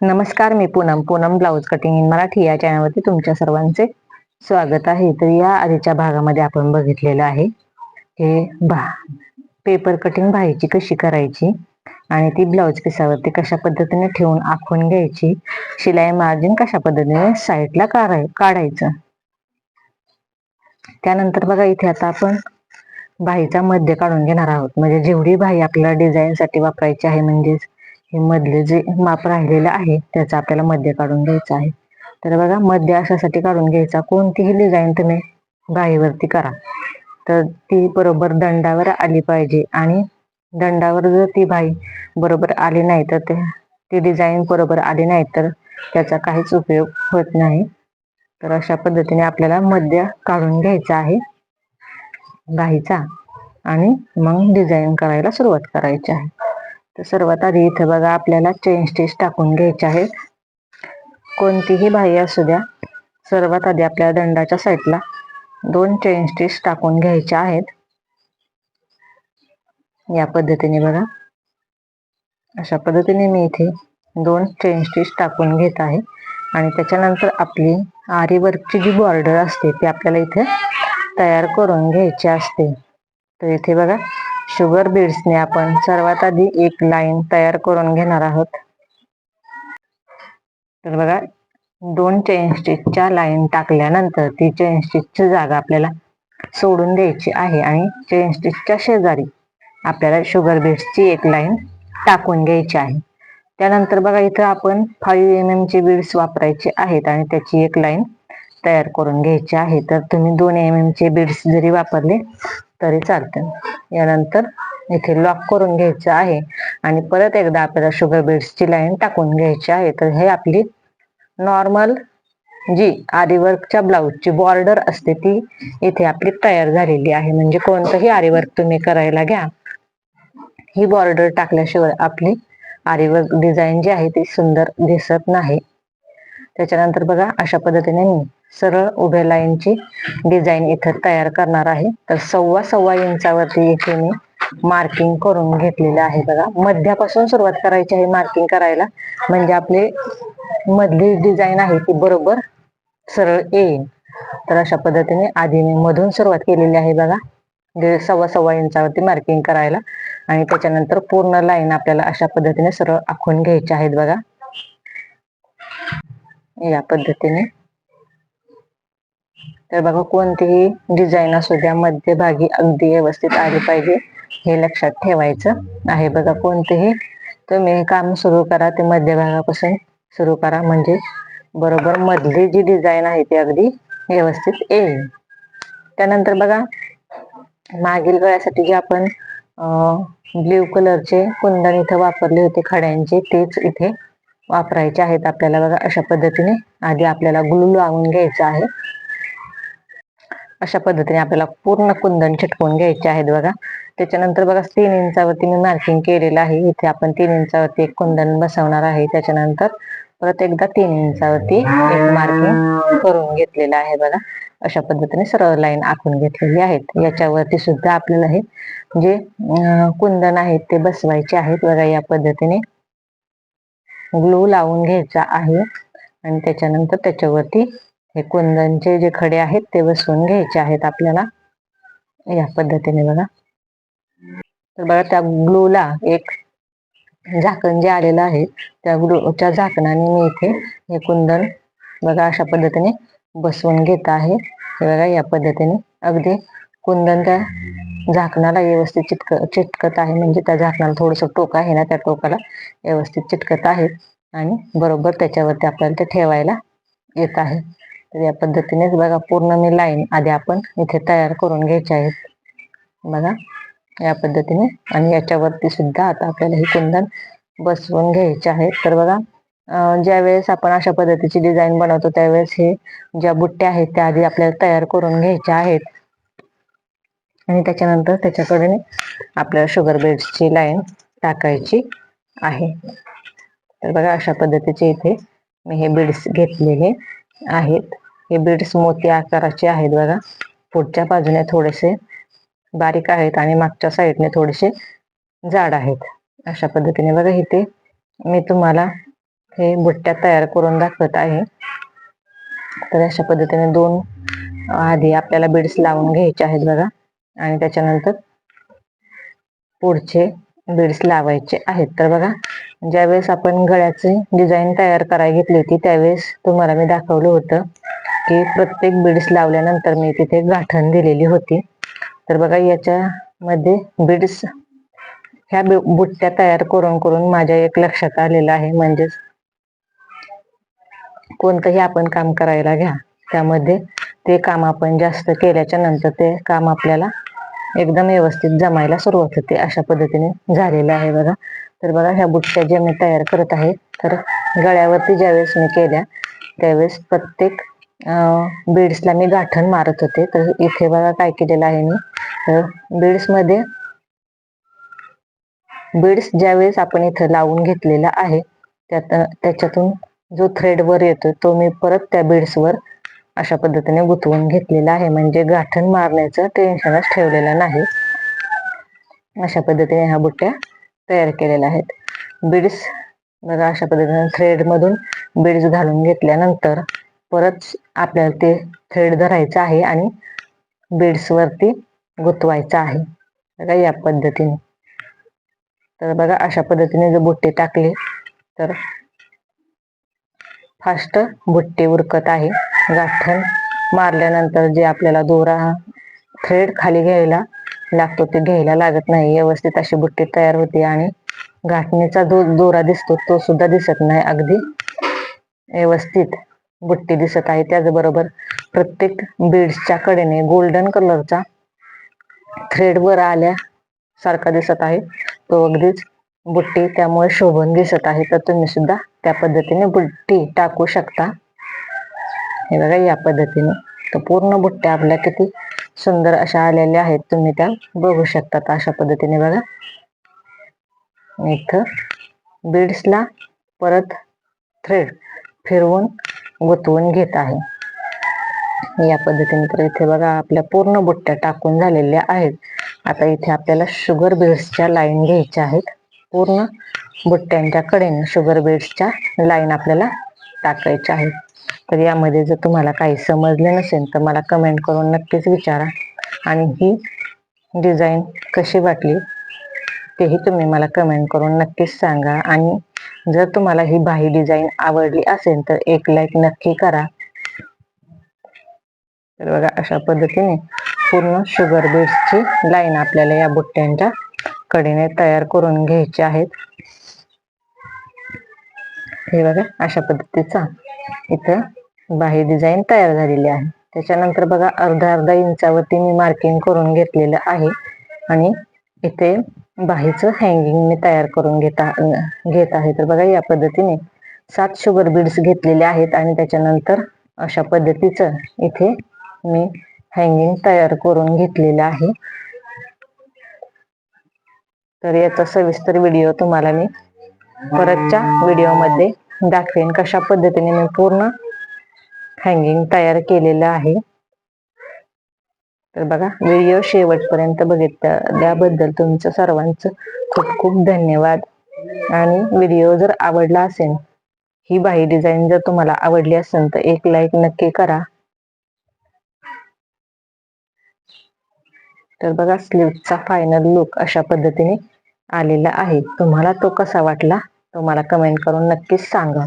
नमस्कार मी Poonam. Poonam blouse cutting in Marathi या चॅनलवरती तुमच्या सर्वांचे स्वागत आहे. तर या आधीच्या भागामध्ये आपण बघितलेलं आहे हे भा पेपर कटिंग भाईची कशी करायची आणि ती ब्लाऊज पिसावरती कशा पद्धतीने ठेवून आखून घ्यायची शिलाई मार्जिन कशा पद्धतीने साईडला काढाय काढायचं. त्यानंतर बघा इथे आता आपण भाईचा मध्य काढून घेणार आहोत. म्हणजे जेवढी भाई आपल्याला डिझाईनसाठी वापरायची आहे म्हणजेच हे मधले जे माप राहिलेलं आहे त्याचा आपल्याला मध्य काढून घ्यायचं आहे. तर बघा मध्य अशासाठी काढून घ्यायचा. कोणतीही डिझाईन तुम्ही बाईवरती करा. तर ती बरोबर दंडावर आली पाहिजे. आणि दंडावर जर ती बाई बरोबर आली नाही तर ते ती डिझाईन बरोबर आली नाही तर त्याचा काहीच उपयोग होत नाही. तर अशा पद्धतीने आपल्याला मध्य काढून घ्यायचा आहे गाईचा आणि मग डिझाईन करायला सुरुवात करायची आहे. तर सर्वात आधी इथं बघा आपल्याला चेन स्टिच टाकून घ्यायचे आहेत. कोणतीही बाई असू द्या. सर्वात आधी आपल्या दंडाच्या साईडला दोन चेन स्टिच टाकून घ्यायच्या आहेत. या पद्धतीने बघा. अशा पद्धतीने मी इथे दोन चेन स्टिच टाकून घेत आहे. आणि त्याच्यानंतर आपली आरीवर्कची जी बॉर्डर असते ती आपल्याला इथे तयार करून घ्यायची असते. तर इथे बघा शुगर बीड्सने आपण सर्वात आधी एक लाईन तयार करून घेणार आहोत. तर बघा दोन चेन स्टिचच्या लाईन टाकल्यानंतर ती चेन स्टिचची जागा आपल्याला सोडून द्यायची आहे आणि चेन स्टिचच्या शेजारी आपल्याला शुगर बीड्सची एक लाईन टाकून घ्यायची आहे. त्यानंतर बघा इथं आपण फाईव्ह एम एम चे बीड्स वापरायचे आहेत आणि त्याची एक लाईन तयार करून घ्यायची आहे. तर तुम्ही दोन एम एम चे बीड्स जरी वापरले तरी चालतं. यानंतर इथे लॉक करून घ्यायचं आहे आणि परत एकदा आपल्याला शुगर बीड्सची लाईन टाकून घ्यायची आहे. तर हे आपली नॉर्मल जी आरीवर्कच्या ब्लाऊजची बॉर्डर असते ती इथे आपली तयार झालेली आहे. म्हणजे कोणतंही आरीवर्क तुम्ही करायला घ्या. ही बॉर्डर टाकल्याशिवाय आपली आरीवर्क डिझाईन जी आहे ती सुंदर दिसत नाही. त्याच्यानंतर बघा अशा पद्धतीने मी सरळ उभ्या लाईनची डिझाईन इथं तयार करणार आहे. तर सव्वा सव्वा इंचावरती इथे मी मार्किंग करून घेतलेलं आहे बघा. मध्यापासून सुरुवात करायची आहे मार्किंग करायला. म्हणजे आपले मधली डिझाईन आहे ती बरोबर सरळ येईल तर अशा पद्धतीने आधी मी मधून सुरुवात केलेली आहे बघा. दीड सव्वा सव्वा इंचावरती मार्किंग करायला. आणि त्याच्यानंतर पूर्ण लाईन आपल्याला अशा पद्धतीने सरळ आखून घ्यायचे आहेत बघा. या पद्धतीने. तर बघा कोणतीही डिझाईन असू द्या मध्यभागी अगदी व्यवस्थित आली पाहिजे हे लक्षात ठेवायचं आहे. बघा कोणतेही तुम्ही काम सुरू करा ते मध्यभागापासून सुरू करा. म्हणजे बरोबर मधली जी डिझाईन आहे ती अगदी व्यवस्थित येईल. त्यानंतर बघा मागील गळ्यासाठी जे आपण ब्ल्यू कलरचे कुंदन इथे वापरले होते खड्यांचे तेच इथे वापरायचे आहेत. आपल्याला बघा अशा पद्धतीने आधी आपल्याला ग्लू लावून घ्यायचं आहे. अशा पद्धतीने आपल्याला पूर्ण कुंदन चिटकवून घ्यायचे आहेत बघा. त्याच्यानंतर बघा तीन इंचावरती मी मार्किंग केलेलं आहे. इथे आपण तीन इंचावरती एक कुंदन बसवणार आहे. त्याच्यानंतर परत एकदा तीन इंचावरती एक मार्किंग करून घेतलेलं आहे बघा. अशा पद्धतीने सरळ लाईन आखून घेतलेली आहेत. याच्यावरती सुद्धा आपल्याला हे जे कुंदन आहेत ते बसवायचे आहेत बघा या पद्धतीने. ग्लू लावून घ्यायचा आहे. आणि त्याच्यानंतर त्याच्यावरती हे कुंदनचे जे खडे आहेत ते बसवून घ्यायचे आहेत आपल्याला. या पद्धतीने बघा. तर बघा त्या ग्लूला एक झाकण जे आलेलं आहे त्या ग्लूच्या झाकणाने मी इथे हे कुंदन बघा अशा पद्धतीने बसवून घेत आहे. हे बघा या पद्धतीने. अगदी कुंदन त्या झाकणाला व्यवस्थित चिटक चिटकत आहे. म्हणजे त्या झाकणाला थोडस टोक आहे ना त्या टोकाला व्यवस्थित चिटकत आहे. आणि बरोबर त्याच्यावरती आपल्याला ते ठेवायला येत आहे. तर या पद्धतीनेच बघा पूर्ण मी लाईन आधी आपण इथे तयार करून घ्यायचे आहेत. बघा या पद्धतीने आणि याच्यावरती सुद्धा आता आपल्याला हे कुंदन बसवून घ्यायचे आहेत तर बघा ज्या वेळेस आपण अशा पद्धतीची डिझाईन बनवतो त्यावेळेस हे ज्या बुट्ट्या आहेत त्या आधी आपल्याला तयार करून घ्यायच्या आहेत. आणि त्याच्यानंतर त्याच्याकडे आपल्याला शुगर बेड्सची लाईन टाकायची आहे. तर बघा अशा पद्धतीचे इथे मी हे बीड्स घेतलेले आहेत. हे बीड्स मोती आकाराचे आहेत बघा. पुढच्या बाजूने थोडेसे बारीक आहेत आणि मागच्या साईडने थोडेसे जाड आहेत. अशा पद्धतीने बघा इथे मी तुम्हाला हे बुट्ट्या तयार करून दाखवत आहे. तर अशा पद्धतीने दोन आधी आपल्याला बीड्स लावून घ्यायचे आहेत बघा. आणि त्याच्यानंतर पुढचे बीड्स लावायचे आहेत. तर बघा ज्यावेळेस आपण गळ्याचे डिझाईन तयार करायला घेतली होती त्यावेळेस तुम्हाला मी दाखवलं होतं की प्रत्येक बीड्स लावल्यानंतर मी तिथे गाठण दिलेली होती. तर बघा याच्यामध्ये बीड्स ह्या बुट्ट्या तयार करून करून माझ्या एक लक्षात आलेलं आहे. म्हणजेच कोणतंही आपण काम करायला घ्या. त्यामध्ये ते काम आपण जास्त केल्याच्यानंतर ते काम आपल्याला एकदम व्यवस्थित जमायला सुरुवात होते. अशा पद्धतीने झालेलं आहे बघा. तर बघा ह्या बुट्ट्या ज्या मी तयार करत आहे तर गळ्यावरती ज्यावेळेस मी केल्या त्यावेळेस प्रत्येक बीड्सला मी गाठण मारत होते. तर इथे बघा काय केलेलं आहे मी. तर बीड्समध्ये बीड्स ज्यावेळेस आपण इथं लावून घेतलेला आहे त्यात त्याच्यातून जो थ्रेड वर येतो तो मी परत त्या बीड्सवर अशा पद्धतीने गुंतवून घेतलेलं आहे. म्हणजे गाठण मारण्याचं टेन्शनच ठेवलेलं नाही. अशा पद्धतीने ह्या बुट्ट्या तयार केलेल्या आहेत. बीड्स बघा अशा पद्धतीने थ्रेडमधून बीड्स घालून घेतल्यानंतर परत आपल्याला ते थ्रेड धरायचं आहे आणि बीड्सवरती गुतवायचं गुंतवायचं आहे. बघा या पद्धतीने. तर बघा अशा पद्धतीने जर बुट्टे टाकले तर फास्ट बुट्टे उरकत आहे. गाठण मारल्यानंतर जे आपल्याला दोरा थ्रेड खाली घ्यायला लागतो ते घ्यायला लागत नाही. व्यवस्थित अशी बुट्टी तयार होते आणि गाठणीचा जो दोरा दिसतो तो सुद्धा दिसत नाही. अगदी व्यवस्थित बुट्टी दिसत आहे. त्याचबरोबर प्रत्येक बीड्सच्या कडेने गोल्डन कलरचा थ्रेड वर आल्या सारखा दिसत आहे. तो अगदीच बुट्टी त्यामुळे शोभून दिसत आहे. तर तुम्ही सुद्धा त्या पद्धतीने बुट्टी टाकू शकता. हे बघा या पद्धतीने. तर पूर्ण बुट्ट्या आपल्या किती सुंदर अशा आलेल्या आहेत. तुम्ही त्या बघू शकता अशा पद्धतीने बघा. इथं बीड्सला परत थ्रेड फिरवून गुंतवून घेत आहे. या पद्धतीने तर इथे बघा आपल्या पूर्ण बुट्ट्या टाकून झालेल्या आहेत. आता इथे आपल्याला शुगर बीड्सच्या लाईन घ्यायच्या आहेत. पूर्ण बुट्ट्यांच्या कडेनं शुगर बीड्सच्या लाईन आपल्याला टाकायच्या आहेत. तर यामध्ये जर तुम्हाला काही समजले नसेल तर मला कमेंट करून नक्कीच विचारा. आणि ही डिझाईन कशी वाटली तेही तुम्ही मला कमेंट करून नक्कीच सांगा. आणि जर तुम्हाला ही बाही डिझाईन आवडली असेल तर एक लाईक नक्की करा. तर बघा अशा पद्धतीने पूर्ण शुगर बीड्सची लाईन आपल्याला या बुट्ट्यांच्या कडेने तयार करून घ्यायचे आहेत. हे बघा अशा पद्धतीचा इथं बाही डिझाईन तयार झालेली आहे. त्याच्यानंतर बघा अर्धा अर्धा इंचावरती मी मार्किंग करून घेतलेलं आहे. आणि इथे बाहीचं हँगिंग मी तयार करून घेता घेत आहे. तर बघा या पद्धतीने सात शुगर बीड्स घेतलेले आहेत आणि त्याच्यानंतर अशा पद्धतीचं इथे मी हँगिंग तयार करून घेतलेलं आहे. तर याचा सविस्तर व्हिडिओ तुम्हाला मी परतच्या व्हिडिओमध्ये दाखवेन कशा पद्धतीने मी पूर्ण हँगिंग तयार केलेलं आहे. तर बघा व्हिडिओ शेवटपर्यंत बघितल्याबद्दल तुमचं सर्वांचं खूप खूप धन्यवाद. आणि व्हिडिओ जर आवडला असेल ही बाही डिझाईन जर तुम्हाला आवडली असेल तर एक लाईक नक्की करा. तर बघा स्लीवचा फायनल लुक अशा पद्धतीने आलेला आहे. तुम्हाला तो कसा वाटला तो मला कमेंट करून नक्कीच सांगा.